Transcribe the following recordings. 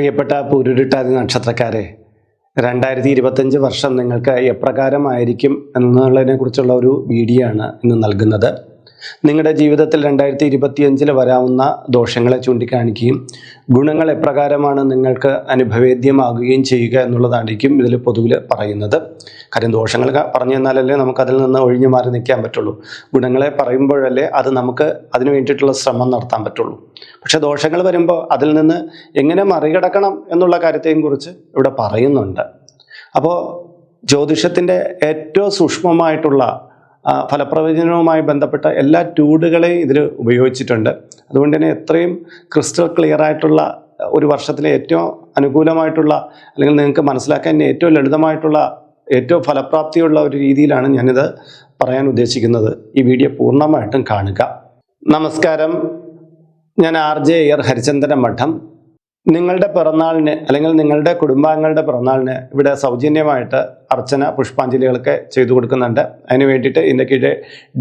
പ്രിയപ്പെട്ട പൂരുരുട്ടാതി നക്ഷത്രക്കാരെ രണ്ടായിരത്തി ഇരുപത്തഞ്ച് വർഷം നിങ്ങൾക്ക് എപ്രകാരമായിരിക്കും എന്നുള്ളതിനെ കുറിച്ചുള്ള ഒരു വീഡിയോ ആണ് ഇന്ന് നൽകുന്നത്. നിങ്ങളുടെ ജീവിതത്തിൽ രണ്ടായിരത്തി ഇരുപത്തിയഞ്ചിൽ വരാവുന്ന ദോഷങ്ങളെ ചൂണ്ടിക്കാണിക്കുകയും ഗുണങ്ങൾ എപ്രകാരമാണ് നിങ്ങൾക്ക് അനുഭവേദ്യമാകുകയും ചെയ്യുക എന്നുള്ളതായിരിക്കും ഇതിൽ പൊതുവിൽ പറയുന്നത്. കാര്യം ദോഷങ്ങൾ പറഞ്ഞു തന്നാലല്ലേ നമുക്ക് അതിൽ നിന്ന് ഒഴിഞ്ഞു മാറി നിൽക്കാൻ പറ്റുള്ളൂ. ഗുണങ്ങളെ പറയുമ്പോഴല്ലേ അത് നമുക്ക് അതിനു വേണ്ടിയിട്ടുള്ള ശ്രമം നടത്താൻ പറ്റുള്ളൂ. പക്ഷേ ദോഷങ്ങൾ വരുമ്പോൾ അതിൽ നിന്ന് എങ്ങനെ മറികടക്കണം എന്നുള്ള കാര്യത്തെയും കുറിച്ച് ഇവിടെ പറയുന്നുണ്ട്. അപ്പോൾ ജ്യോതിഷത്തിന്റെ ഏറ്റവും സൂക്ഷ്മമായിട്ടുള്ള ഫലപ്രവചനവുമായി ബന്ധപ്പെട്ട എല്ലാ ടൂളുകളെയും ഇതിൽ ഉപയോഗിച്ചിട്ടുണ്ട്. അതുകൊണ്ട് തന്നെ എത്രയും ക്രിസ്റ്റൽ ക്ലിയർ ആയിട്ടുള്ള ഒരു വർഷത്തിലെ ഏറ്റവും അനുകൂലമായിട്ടുള്ള അല്ലെങ്കിൽ നിങ്ങൾക്ക് മനസ്സിലാക്കാൻ ഏറ്റവും ലളിതമായിട്ടുള്ള ഏറ്റവും ഫലപ്രാപ്തിയുള്ള ഒരു രീതിയിലാണ് ഞാനിത് പറയാൻ ഉദ്ദേശിക്കുന്നത്. ഈ വീഡിയോ പൂർണമായിട്ടും കാണുക. നമസ്കാരം. ഞാൻ ആർ ജെ എയർ ഹരിചന്ദന മഠം. നിങ്ങളുടെ പിറന്നാളിന് അല്ലെങ്കിൽ നിങ്ങളുടെ കുടുംബാംഗങ്ങളുടെ പിറന്നാളിന് ഇവിടെ സൗജന്യമായിട്ട് അർച്ചന പുഷ്പാഞ്ജലികളൊക്കെ ചെയ്തു കൊടുക്കുന്നുണ്ട്. അതിന് വേണ്ടിയിട്ട് ഇതിന്റെ കീഴെ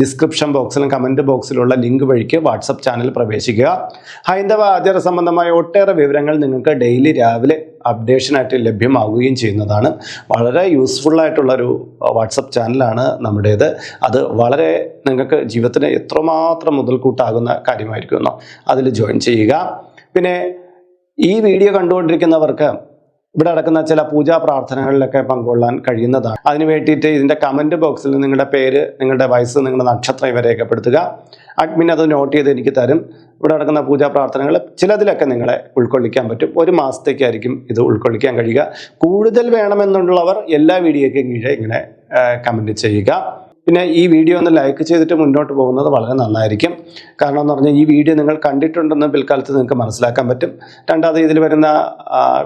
ഡിസ്ക്രിപ്ഷൻ ബോക്സിലും കമന്റ് ബോക്സിലുള്ള ലിങ്ക് വഴിക്ക് വാട്സപ്പ് ചാനൽ പ്രവേശിക്കുക. ഹൈന്ദവ ആചാര സംബന്ധമായ ഒട്ടേറെ വിവരങ്ങൾ നിങ്ങൾക്ക് ഡെയിലി രാവിലെ അപ്ഡേഷനായിട്ട് ലഭ്യമാവുകയും ചെയ്യുന്നതാണ്. വളരെ യൂസ്ഫുള്ളായിട്ടുള്ളൊരു വാട്സപ്പ് ചാനലാണ് നമ്മുടേത്. അത് വളരെ നിങ്ങൾക്ക് ജീവിതത്തിന് എത്രമാത്രം മുതൽക്കൂട്ടാകുന്ന കാര്യമായിരിക്കുമെന്നോ അതിൽ ജോയിൻ ചെയ്യുക. പിന്നെ ഈ വീഡിയോ കണ്ടുകൊണ്ടിരിക്കുന്നവർക്ക് ഇവിടെ നടക്കുന്ന ചില പൂജാ പ്രാർത്ഥനകളിലൊക്കെ പങ്കുകൊള്ളാൻ കഴിയുന്നതാണ്. അതിന് വേണ്ടിയിട്ട് ഇതിന്റെ കമന്റ് ബോക്സിൽ നിങ്ങളുടെ പേര് നിങ്ങളുടെ വയസ്സ് നിങ്ങളുടെ നക്ഷത്രം ഇവ രേഖപ്പെടുത്തുക. അഡ്മിൻ അത് നോട്ട് ചെയ്ത് എനിക്ക് തരും. ഇവിടെ നടക്കുന്ന പൂജാ പ്രാർത്ഥനകൾ ചിലതിലൊക്കെ നിങ്ങളെ ഉൾക്കൊള്ളിക്കാൻ പറ്റും. ഒരു മാസത്തേക്കായിരിക്കും ഇത് ഉൾക്കൊള്ളിക്കാൻ കഴിയുക. കൂടുതൽ വേണമെന്നുള്ളവർ എല്ലാ വീഡിയോയ്ക്കും കീഴെ ഇങ്ങനെ കമന്റ് ചെയ്യുക. പിന്നെ ഈ വീഡിയോ ഒന്ന് ലൈക്ക് ചെയ്തിട്ട് മുന്നോട്ട് പോകുന്നത് വളരെ നന്നായിരിക്കും. കാരണം എന്ന് പറഞ്ഞാൽ ഈ വീഡിയോ നിങ്ങൾ കണ്ടിട്ടുണ്ടെന്ന് പിൽക്കാലത്ത് നിങ്ങൾക്ക് മനസ്സിലാക്കാൻ പറ്റും. രണ്ടാമത് ഇതിൽ വരുന്ന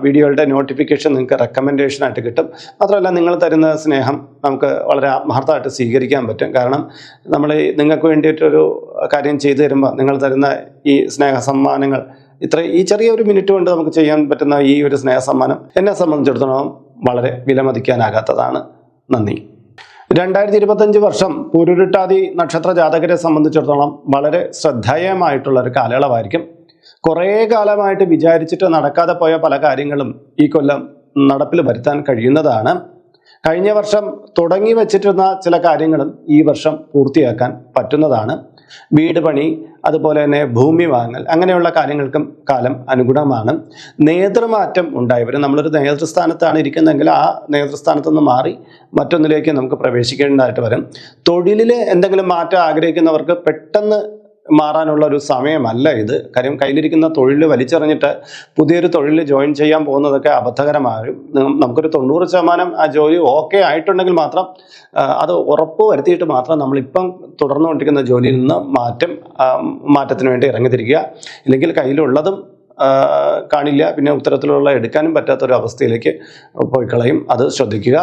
വീഡിയോകളുടെ നോട്ടിഫിക്കേഷൻ നിങ്ങൾക്ക് റെക്കമെൻഡേഷനായിട്ട് കിട്ടും. മാത്രമല്ല നിങ്ങൾ തരുന്ന സ്നേഹം നമുക്ക് വളരെ ആത്മാർത്ഥമായിട്ട് സ്വീകരിക്കാൻ പറ്റും. കാരണം നമ്മൾ നിങ്ങൾക്ക് വേണ്ടിയിട്ടൊരു കാര്യം ചെയ്തു തരുമ്പോൾ നിങ്ങൾ തരുന്ന ഈ സ്നേഹ സമ്മാനങ്ങൾ ഇത്ര ഈ ചെറിയ ഒരു മിനിറ്റ് കൊണ്ട് നമുക്ക് ചെയ്യാൻ പറ്റുന്ന ഈ ഒരു സ്നേഹ സമ്മാനം എന്നെ സംബന്ധിച്ചിടത്തോളം വളരെ വിലമതിക്കാനാകാത്തതാണ്. നന്ദി. രണ്ടായിരത്തി ഇരുപത്തഞ്ച് വർഷം പൂരുരുട്ടാതി നക്ഷത്ര ജാതകരെ സംബന്ധിച്ചിടത്തോളം വളരെ ശ്രദ്ധേയമായിട്ടുള്ള ഒരു കാലയളവായിരിക്കും. കുറേ കാലമായിട്ട് വിചാരിച്ചിട്ട് നടക്കാതെ പോയ പല കാര്യങ്ങളും ഈ കൊല്ലം നടപ്പിൽ വരുത്താൻ കഴിയുന്നതാണ്. കഴിഞ്ഞ വർഷം തുടങ്ങി വെച്ചിട്ടുള്ള ചില കാര്യങ്ങളും ഈ വർഷം പൂർത്തിയാക്കാൻ പറ്റുന്നതാണ്. വീട് പണി അതുപോലെ തന്നെ ഭൂമി വാങ്ങൽ അങ്ങനെയുള്ള കാര്യങ്ങൾക്കും കാലം അനുഗുണമാണ്. നേതൃമാറ്റം ഉണ്ടായവർ നമ്മളൊരു നേതൃസ്ഥാനത്താണ് ഇരിക്കുന്നതെങ്കിൽ ആ നേതൃസ്ഥാനത്ത് നിന്ന് മാറി മറ്റൊന്നിലേക്ക് നമുക്ക് പ്രവേശിക്കേണ്ടതായിട്ട് വരും. തൊഴിലിൽ എന്തെങ്കിലും മാറ്റം ആഗ്രഹിക്കുന്നവർക്ക് പെട്ടെന്ന് മാറാനുള്ള ഒരു സമയമല്ല ഇത്. കാര്യം കയ്യിലിരിക്കുന്ന തൊഴിൽ വലിച്ചെറിഞ്ഞിട്ട് പുതിയൊരു തൊഴിൽ ജോയിൻ ചെയ്യാൻ പോകുന്നതൊക്കെ അബദ്ധകരമാകും നമുക്കൊരു തൊണ്ണൂറ് ശതമാനം ആ ജോലി ഓക്കെ ആയിട്ടുണ്ടെങ്കിൽ മാത്രം അത് ഉറപ്പ് വരുത്തിയിട്ട് മാത്രം നമ്മളിപ്പം തുടർന്നുകൊണ്ടിരിക്കുന്ന ജോലിയിൽ നിന്ന് മാറ്റം മാറ്റത്തിന് വേണ്ടി ഇറങ്ങിത്തിരിക്കുക. ഇല്ലെങ്കിൽ കയ്യിലുള്ളതും കാണില്ല പിന്നെ ഉത്തരത്തിലുള്ള എടുക്കാനും പറ്റാത്ത ഒരു അവസ്ഥയിലേക്ക് പോയിക്കളയും. അത് ശ്രദ്ധിക്കുക.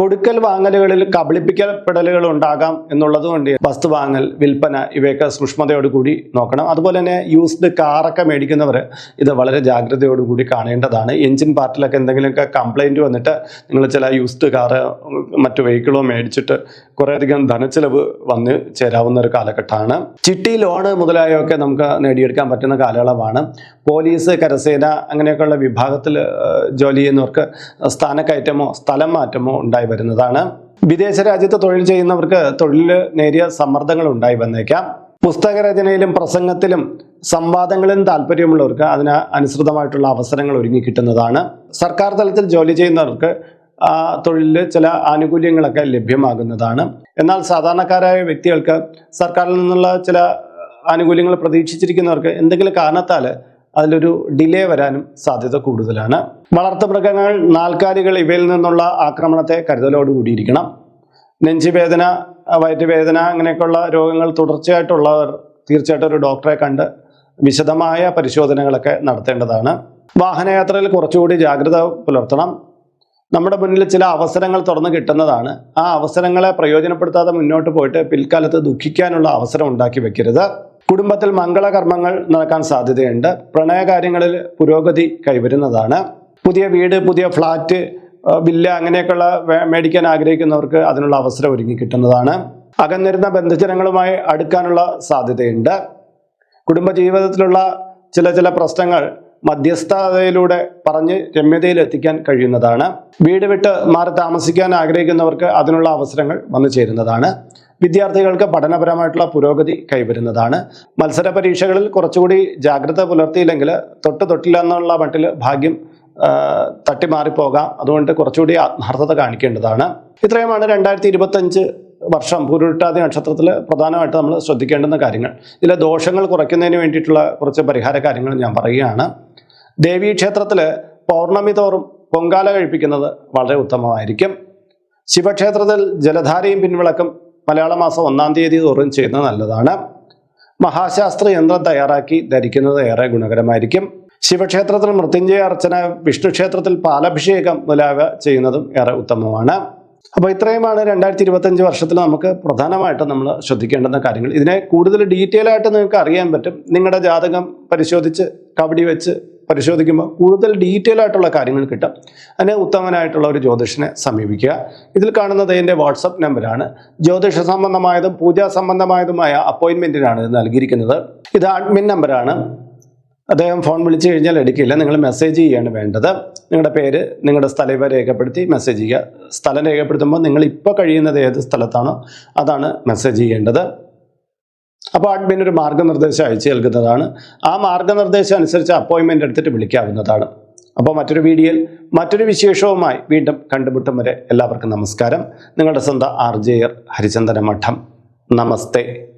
കൊടുക്കൽ വാങ്ങലുകളിൽ കബളിപ്പിക്കപ്പെടലുകൾ ഉണ്ടാകാം എന്നുള്ളത് കൊണ്ട് വസ്തു വാങ്ങൽ വിൽപ്പന ഇവയൊക്കെ സൂക്ഷ്മതയോടുകൂടി നോക്കണം. അതുപോലെ തന്നെ യൂസ്ഡ് കാറൊക്കെ മേടിക്കുന്നവർ ഇത് വളരെ ജാഗ്രതയോടുകൂടി കാണേണ്ടതാണ്. എഞ്ചിൻ പാർട്ടിലൊക്കെ എന്തെങ്കിലുമൊക്കെ കംപ്ലൈന്റ് വന്നിട്ട് നിങ്ങൾ ചില യൂസ്ഡ് കാറ് മറ്റു വെഹിക്കിളോ മേടിച്ചിട്ട് കുറേയധികം ധനച്ചിലവ് വന്ന് ചേരാവുന്ന ഒരു കാലഘട്ടമാണ്. ചിട്ടി ലോണ് മുതലായൊക്കെ നമുക്ക് നേടിയെടുക്കാൻ പറ്റുന്ന കാലയളവാണ്. പോലീസ് കരസേന അങ്ങനെയൊക്കെയുള്ള വിഭാഗത്തിൽ ജോലി ചെയ്യുന്നവർക്ക് സ്ഥാനക്കയറ്റമോ സ്ഥലം മാറ്റമോ ഉണ്ടായി വരുന്നതാണ്. വിദേശ രാജ്യത്ത് തൊഴിൽ ചെയ്യുന്നവർക്ക് തൊഴിലിൽ നേരിയ സമ്മർദ്ദങ്ങൾ ഉണ്ടായി വന്നേക്കാം. പുസ്തകരചനയിലും പ്രസംഗത്തിലും സംവാദങ്ങളിലും താല്പര്യമുള്ളവർക്ക് അതിന് അനുസൃതമായിട്ടുള്ള അവസരങ്ങൾ ഒരുങ്ങി കിട്ടുന്നതാണ്. സർക്കാർ തലത്തിൽ ജോലി ചെയ്യുന്നവർക്ക് തൊഴിലിൽ ചില ആനുകൂല്യങ്ങളൊക്കെ ലഭ്യമാകുന്നതാണ്. എന്നാൽ സാധാരണക്കാരായ വ്യക്തികൾക്ക് സർക്കാരിൽ നിന്നുള്ള ചില ആനുകൂല്യങ്ങൾ പ്രതീക്ഷിച്ചിരിക്കുന്നവർക്ക് എന്തെങ്കിലും കാരണത്താൽ അതിലൊരു ഡിലേ വരാനും സാധ്യത കൂടുതലാണ്. വളർത്തുമൃഗങ്ങൾ നാൽക്കാലികൾ ഇവയിൽ നിന്നുള്ള ആക്രമണത്തെ കരുതലോടുകൂടിയിരിക്കണം നെഞ്ചുവേദന വയറ്റുവേദന അങ്ങനെയൊക്കെയുള്ള രോഗങ്ങൾ തുടർച്ചയായിട്ടുള്ളവർ തീർച്ചയായിട്ടും ഒരു ഡോക്ടറെ കണ്ട് വിശദമായ പരിശോധനകളൊക്കെ നടത്തേണ്ടതാണ്. വാഹനയാത്രയിൽ കുറച്ചുകൂടി ജാഗ്രത പുലർത്തണം. നമ്മുടെ മുന്നിൽ ചില അവസരങ്ങൾ തുറന്നു കിട്ടുന്നതാണ്. ആ അവസരങ്ങളെ പ്രയോജനപ്പെടുത്താതെ മുന്നോട്ട് പോയിട്ട് പിൽക്കാലത്ത് ദുഃഖിക്കാനുള്ള അവസരം ഉണ്ടാക്കി വെക്കരുത്. കുടുംബത്തിൽ മംഗളകർമ്മങ്ങൾ നടക്കാൻ സാധ്യതയുണ്ട്. പ്രണയകാര്യങ്ങളിൽ പുരോഗതി കൈവരുന്നതാണ്. പുതിയ വീട് പുതിയ ഫ്ലാറ്റ് വില്ല അങ്ങനെയൊക്കെയുള്ള മേടിക്കാൻ ആഗ്രഹിക്കുന്നവർക്ക് അതിനുള്ള അവസരം ഒരുങ്ങി കിട്ടുന്നതാണ്. അകന്നിരുന്ന ബന്ധുജനങ്ങളുമായി അടുക്കാനുള്ള സാധ്യതയുണ്ട്. കുടുംബജീവിതത്തിലുള്ള ചില ചില പ്രശ്നങ്ങൾ മധ്യസ്ഥതയിലൂടെ പറഞ്ഞ് രമ്യതയിൽ എത്തിക്കാൻ കഴിയുന്നതാണ്. വീട് വിട്ട് മാറി താമസിക്കാൻ ആഗ്രഹിക്കുന്നവർക്ക് അതിനുള്ള അവസരങ്ങൾ വന്നു ചേരുന്നതാണ്. വിദ്യാർത്ഥികൾക്ക് പഠനപരമായിട്ടുള്ള പുരോഗതി കൈവരുന്നതാണ്. മത്സര പരീക്ഷകളിൽ കുറച്ചുകൂടി ജാഗ്രത പുലർത്തിയില്ലെങ്കിൽ തൊട്ട് തൊട്ടില്ല എന്നുള്ള മട്ടിൽ ഭാഗ്യം തട്ടിമാറിപ്പോകാം. അതുകൊണ്ട് കുറച്ചുകൂടി ആത്മാർത്ഥത കാണിക്കേണ്ടതാണ്. ഇത്രയുമാണ് രണ്ടായിരത്തി ഇരുപത്തഞ്ച് വർഷം പൂരുരുട്ടാതി നക്ഷത്രത്തിൽ പ്രധാനമായിട്ട് നമ്മൾ ശ്രദ്ധിക്കേണ്ടുന്ന കാര്യങ്ങൾ. ഇതിലെ ദോഷങ്ങൾ കുറയ്ക്കുന്നതിന് വേണ്ടിയിട്ടുള്ള കുറച്ച് പരിഹാര കാര്യങ്ങൾ ഞാൻ പറയുകയാണ്. ദേവീ ക്ഷേത്രത്തിൽ പൗർണമി തോറും പൊങ്കാല കഴിപ്പിക്കുന്നത് വളരെ ഉത്തമമായിരിക്കും. ശിവക്ഷേത്രത്തിൽ ജലധാരയും പിൻവിളക്കും മലയാള മാസം ഒന്നാം തീയതി തോറും ചെയ്യുന്നത് നല്ലതാണ്. മഹാശാസ്ത്ര യന്ത്രം തയ്യാറാക്കി ധരിക്കുന്നത് ഏറെ ഗുണകരമായിരിക്കും. ശിവക്ഷേത്രത്തിൽ മൃത്യുഞ്ജയ അർച്ചന വിഷ്ണുക്ഷേത്രത്തിൽ പാലഭിഷേകം മുതലായവ ചെയ്യുന്നതും ഏറെ ഉത്തമമാണ്. അപ്പോൾ ഇത്രയുമാണ് രണ്ടായിരത്തി ഇരുപത്തഞ്ച് വർഷത്തിൽ നമുക്ക് പ്രധാനമായിട്ടും നമ്മൾ ശ്രദ്ധിക്കേണ്ടുന്ന കാര്യങ്ങൾ. ഇതിനെ കൂടുതൽ ഡീറ്റെയിൽ ആയിട്ട് നിങ്ങൾക്ക് അറിയാൻ പറ്റും. നിങ്ങളുടെ ജാതകം പരിശോധിച്ച് കബഡി വെച്ച് പരിശോധിക്കുമ്പോൾ കൂടുതൽ ഡീറ്റെയിൽ ആയിട്ടുള്ള കാര്യങ്ങൾ കിട്ടും. അതിന് ഉത്തമനായിട്ടുള്ള ഒരു ജ്യോതിഷനെ സമീപിക്കുക. ഇതിൽ കാണുന്നത് എന്റെ വാട്സപ്പ് നമ്പറാണ്. ജ്യോതിഷ സംബന്ധമായതും പൂജാ സംബന്ധമായതുമായ അപ്പോയിൻമെന്റിനാണ് ഇത് നൽകിയിരിക്കുന്നത്. ഇത് അഡ്മിൻ നമ്പറാണ്. അദ്ദേഹം ഫോൺ വിളിച്ചു കഴിഞ്ഞാൽ എടുക്കില്ല. നിങ്ങൾ മെസ്സേജ് ചെയ്യാണ് വേണ്ടത്. നിങ്ങളുടെ പേര് നിങ്ങളുടെ സ്ഥലം ഇവ രേഖപ്പെടുത്തി മെസ്സേജ് ചെയ്യുക. സ്ഥലം രേഖപ്പെടുത്തുമ്പോൾ നിങ്ങൾ ഇപ്പോൾ കഴിയുന്നത് ഏത് സ്ഥലത്താണോ അതാണ് മെസ്സേജ് ചെയ്യേണ്ടത്. അപ്പോൾ അഡ്മിൻ ഒരു മാർഗനിർദ്ദേശം അയച്ചു നൽകുന്നതാണ്. ആ മാർഗനിർദ്ദേശം അനുസരിച്ച് അപ്പോയിൻമെന്റ് എടുത്തിട്ട് വിളിക്കാവുന്നതാണ്. അപ്പോൾ മറ്റൊരു വീഡിയോയിൽ മറ്റൊരു വിശേഷവുമായി വീണ്ടും കണ്ടുമുട്ടും വരെ എല്ലാവർക്കും നമസ്കാരം. നിങ്ങളുടെ സ്വന്തം ആർ ഹരിചന്ദന മഠം. നമസ്തേ.